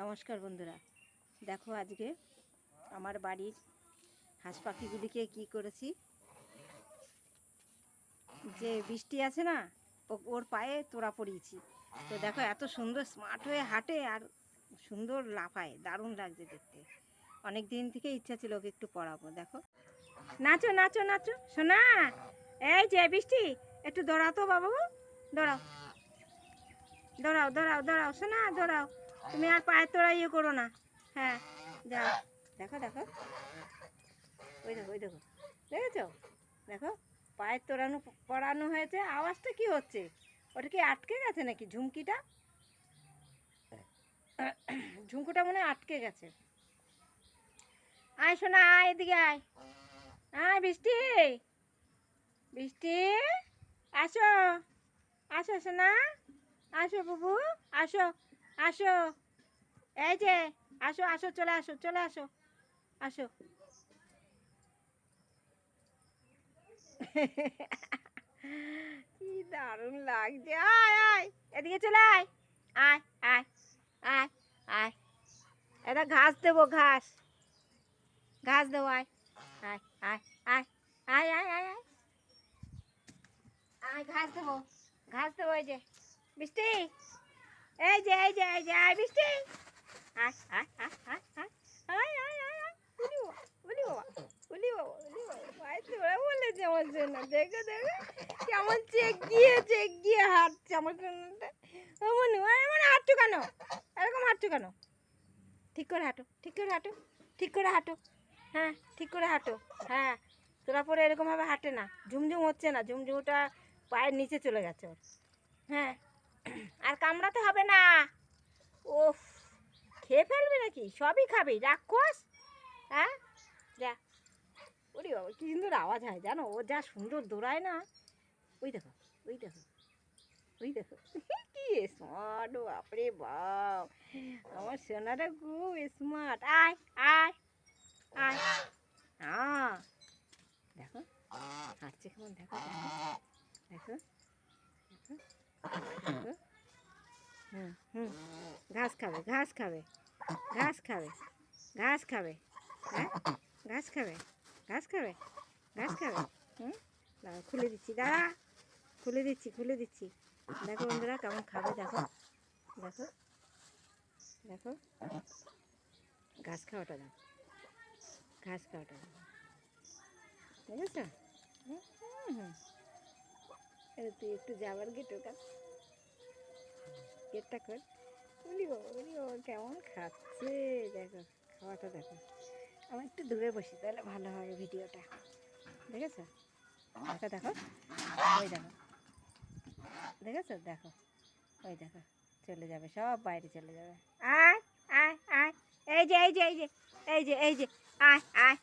নমস্কার বন্ধুরা। দেখো আজকে আমার বাড়ির হাঁস পাখিগুলিকে কি করেছি? যে বৃষ্টি আছে না ওর পায়ে তোড়া পড়িয়েছি। তো দেখো এত সুন্দর স্মার্ট হয়ে হাঁটে আর সুন্দর লাফায়, দারুণ লাগছে দেখতে। অনেক দিন থেকে ইচ্ছা ছিল ওকে একটু পড়াবো, দেখো। নাচো নাচো নাচো। শোনা এই যে বৃষ্টি, একটু দৌড়াতো বাবু, দৌড়াও। দৌড়াও দৌড়াও দৌড়াও শোনা দৌড়াও। তুমি আর পায়ের তোরা ইয়ে করো না। হ্যাঁ যাও। দেখো দেখো। ওই দেখো ওই দেখো। দেখেছ? দেখো পায়ের তোড়ানো, পড়ানো হয়েছে। আওয়াজটা কি হচ্ছে? ওটা কি আটকে গেছে নাকি? ঝুমকিটা? ঝুমকুটা মনে আটকে গেছে। আয় শোনা আয়, এদিকে আয়। আয়, বৃষ্টি। বৃষ্টি। আসো। আসো শোনা আসো বাবু, আসো আসো। এই যে, আসো আসো, চলে আসো চলে আসো আসো। কি দারুণ লাগছে। আয় আয়, এদিকে চলে আয়। আয় আয় আয় আয়। এটা ঘাস দেবো, ঘাস। ঘাস দেবো, আয় আয় আয় আয় আয় আয় আয় ঘাস দেবো ঘাস দেবো এই যে। বৃষ্টি এই যে এই যে এই যে, আয় বৃষ্টি আয় আয় আয় আয় বাবা, উলি বাবা উলি বাবা কেমন চেক গিয়ে চেক গিয়ে হাঁটছো কেন? এরকম হাঁটছো কেন? ঠিক করে হাঁটো, ঠিক করে হাঁটো, ঠিক করে হাঁটো। হ্যাঁ ঠিক করে হাঁটো। হ্যাঁ তোরা পরে এরকমভাবে হাঁটে না। ঝুমঝুম হচ্ছে না, ঝুমঝুমটা পায়ের নিচে চলে গেছে ওর। হ্যাঁ আর কামড়াতে হবে না। ও খেয়ে ফেলবে নাকি? সবই খাবি, রাক্ষস। হ্যাঁ? যা। ওরে বাবা, কি সুন্দর আওয়াজ হয়, জানো? ও যা সুন্দর দৌড়ায় না। ওই দেখো ওই দেখো ওই দেখো। কি স্মার্ট বাপরে বাপ। আমার সোনাটা খুব স্মার্ট আয় আয় আয়। হ্যাঁ। দেখো, হাঁটছে কেমন? দেখো দেখো। দেখো দেখো। হুম হুম। ঘাস খাবে ঘাস খাবে ঘাস খাবে ঘাস খাবে হ্যাঁ? ঘাস খাবে ঘাস খাবে ঘাস খাবে, হুম? দাঁড়া খুলে দিচ্ছি, দাঁড়া। খুলে দিচ্ছি খুলে দিচ্ছি। দেখো বন্ধুরা কেমন খাবে, দেখো। দেখো দেখো। ঘাস খাওয়াটা দাও, ঘাস খাওয়াটা দাও। বুঝেছ? হুম হুম এবার তুই একটু যাবার গেটে কাজ গেটটা কর বলি বাবা বলি বাবা কেমন খাচ্ছে? দেখো, খাওয়াটা দেখো। আমি একটু দূরে বসি, তাহলে ভালো হবে ভিডিওটা। দেখেছ? দেখো দেখো। ওই দেখো। দেখেছ? দেখো। ওই দেখো। চলে যাবে, সব বাইরে চলে যাবে। আয় আয় আয়। এই যে এই যে এই যে এই যে এই যে। আয় আয়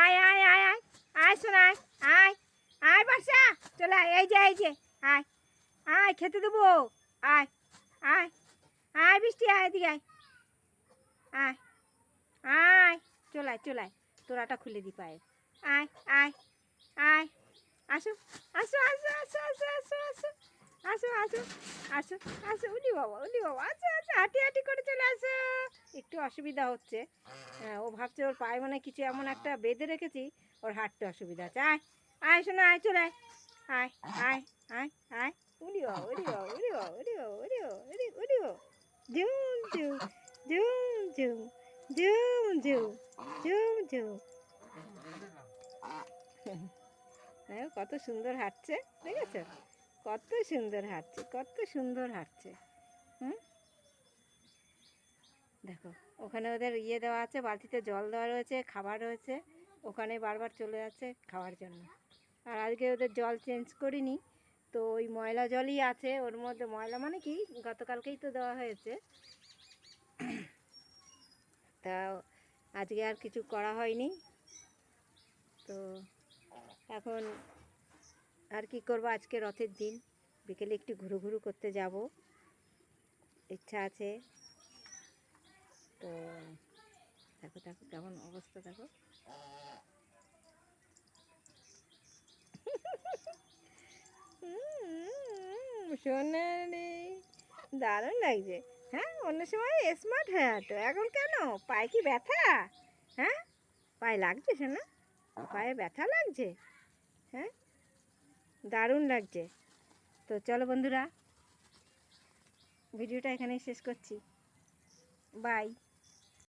আয় আয় আয় আয়। আয় শোনা আয় আয়। আয় বাসা চলে আয়, এই যে এই যে। আয় আয়, খেতে দেবো। আয় এদিকে আয়। আয়। আয়। চলায় চলায় তোরাটা খুলে দি পায়ে আয় আয় আয়। আসো আসো আসো আসো আসো আসো আসো। আসো আসো আসো আসো। উলি বাবা উলি বাবা। আসো আসো, হাঁটি হাঁটি করে চলে আসো। একটু অসুবিধা হচ্ছে। ও ভাবছে ওর পায়ে মানে কিছু এমন একটা বেঁধে রেখেছি, ওর হাঁটতে অসুবিধা আছে। আয় আয়, শোনো, আয়, চলে আয়। আয় আয় আয় আয়। উলি বাবা উলি বাবা উলি বাবা উলি বাবা উলি বাবা। do, do, do, do, do, do, do. কত সুন্দর হাঁটছে ঠিক আছে কত সুন্দর হাঁটছে কত সুন্দর হাঁটছে। হুম? দেখো ওখানে ওদের ইয়ে দেওয়া আছে বালতিতে জল দেওয়া রয়েছে খাবার রয়েছে ওখানে বারবার চলে যাচ্ছে খাওয়ার জন্য। আর আজকে ওদের জল চেঞ্জ করিনি তো ওই ময়লা জলই আছে ওর মধ্যে ময়লা মানে কি? গতকালকেই তো দেওয়া হয়েছে। তা আজকে আর কিছু করা হয়নি। তো এখন আর কি করব আজকে রথের দিন। বিকেলে একটু ঘুরু ঘুরু করতে যাব। ইচ্ছা আছে। তো দেখো দেখো কেমন অবস্থা, দেখো। সোনারে দারুণ লাগছে। হ্যাঁ অন্য সময় স্মার্ট হয়ে তো। এখন কেন? পায়ে কি ব্যথা? হ্যাঁ? পায়ে লাগছে শোনা। পায়ে ব্যথা লাগছে। হ্যাঁ? দারুণ লাগছে। তো চলো বন্ধুরা, ভিডিওটা এখানেই শেষ করছি। বাই